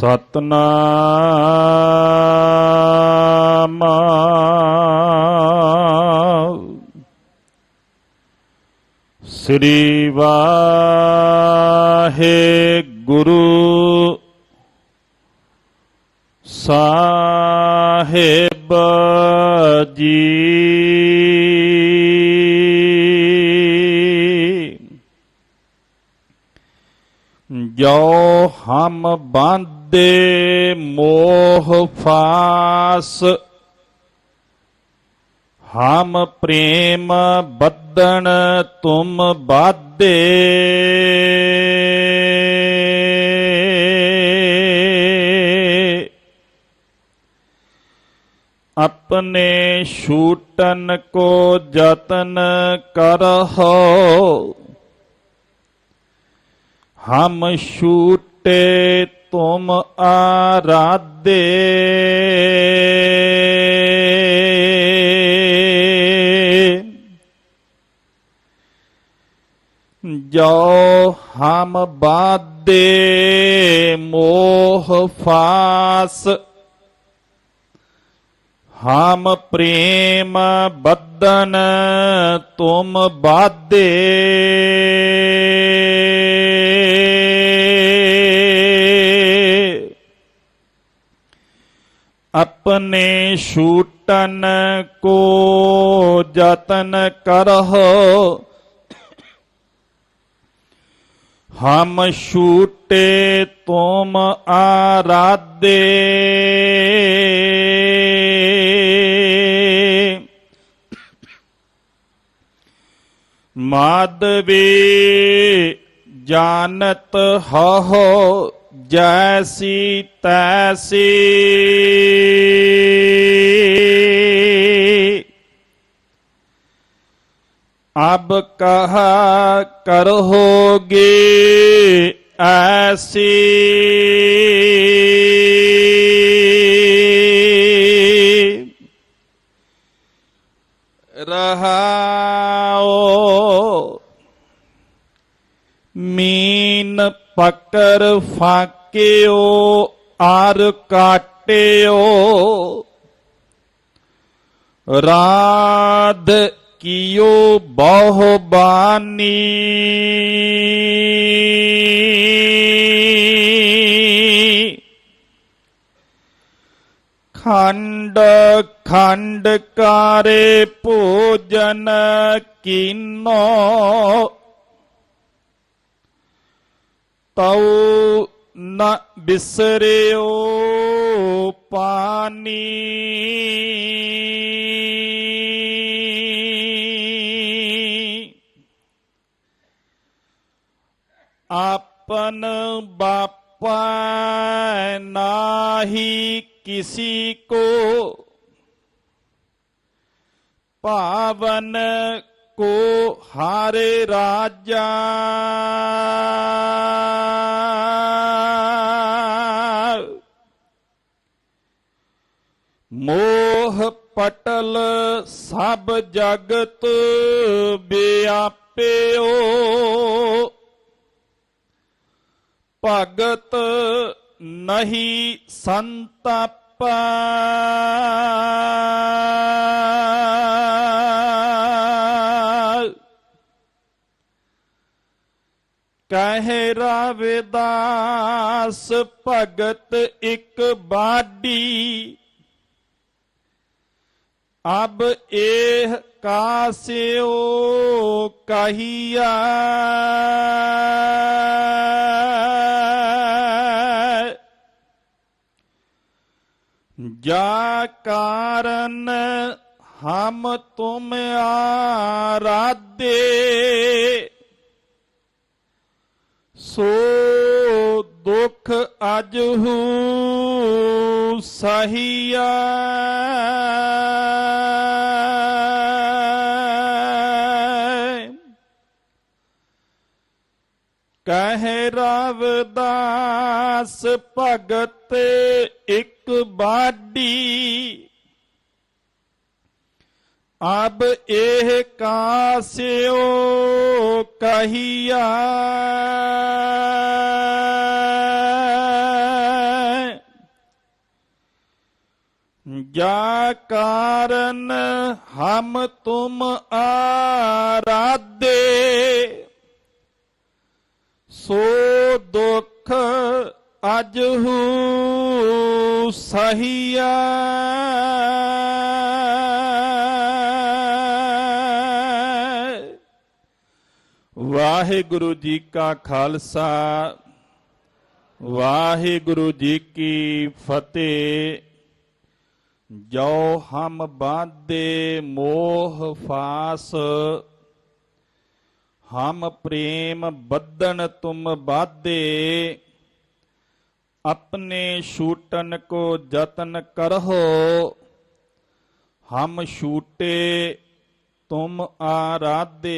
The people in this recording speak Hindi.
ਸਤਨਾਮ। ਸ੍ਰੀ ਵਾਹਿਗੁਰੂ ਸਾਹਿਬ ਜੀ। ਜੋ ਹਮ ਬਾਂਦੇ दे मोह फास। हम प्रेम बदन तुम बाधे अपने शूटन को जतन करहो। हम शूटे तुम आराध्य। जो हम बाध्य मोह फास। हम प्रेम बदन तुम बाध्य। अपने शूटन को जतन करह। हम शूटे तुम आराध्य। माधवी जानत हो जैसी तैसी। अब कहा कर ऐसी। रहा ਫਕਰ ਫਾਕਿਓ ਆਰ ਕਾਟਿਓ। ਰਾਧ ਕੀਓ ਬਹੁ ਬਾਨੀ ਖੰਡ ਖੰਡ ਕਾਰੇ ਭੋਜਨ ਕੀਨੋ। तौ न ओ पानी। आपन बापा नाही किसी को। पावन ਕੋ ਹਾਰੇ ਰਾਜਾ। ਮੋਹ ਪਟਲ ਸਭ ਜਗਤ ਵਿਆਪਿਓ। ਭਗਤ ਨਹੀਂ ਸੰਤਪ। ਕਹਿ ਰਵਿਦਾਸ ਭਗਤ ਇੱਕ ਬਾਡੀ ਅਬ ਇਹ ਕਾਸਿਓ ਕਹੀਆ ਜਾ ਕਾਰਨ ਹਮ ਤੁਮ ਆਰਾਧੇ ਸੋ ਦੁਖ ਅਜਹੂ ਸਹੀਆ ਕਹਿ ਰਵਦਾਸ ਭਗਤ ਇੱਕ ਬਾਡੀ ਅਬ ਇਹ ਕਾਸਿਓ ਕਹੀਆ ਜਾ ਕਾਰਨ ਹਮ ਤੁਮ ਆਰਾਧੇ ਸੋ ਦੁਖ ਅਜਹੂ ਸਹੀਆ ਵਾਹਿਗੁਰੂ ਜੀ ਕਾ ਖਾਲਸਾ ਵਾਹਿਗੁਰੂ ਜੀ ਕੀ ਫਤਿਹ ਜੋ ਹਮ ਬਾਧੇ ਮੋਹ ਫਾਸ ਹਮ ਪ੍ਰੇਮ ਬੱਦਨ ਤੁਮ ਬਾਧੇ अपने शूटन को जतन करहो हम शूटे तुम आराधे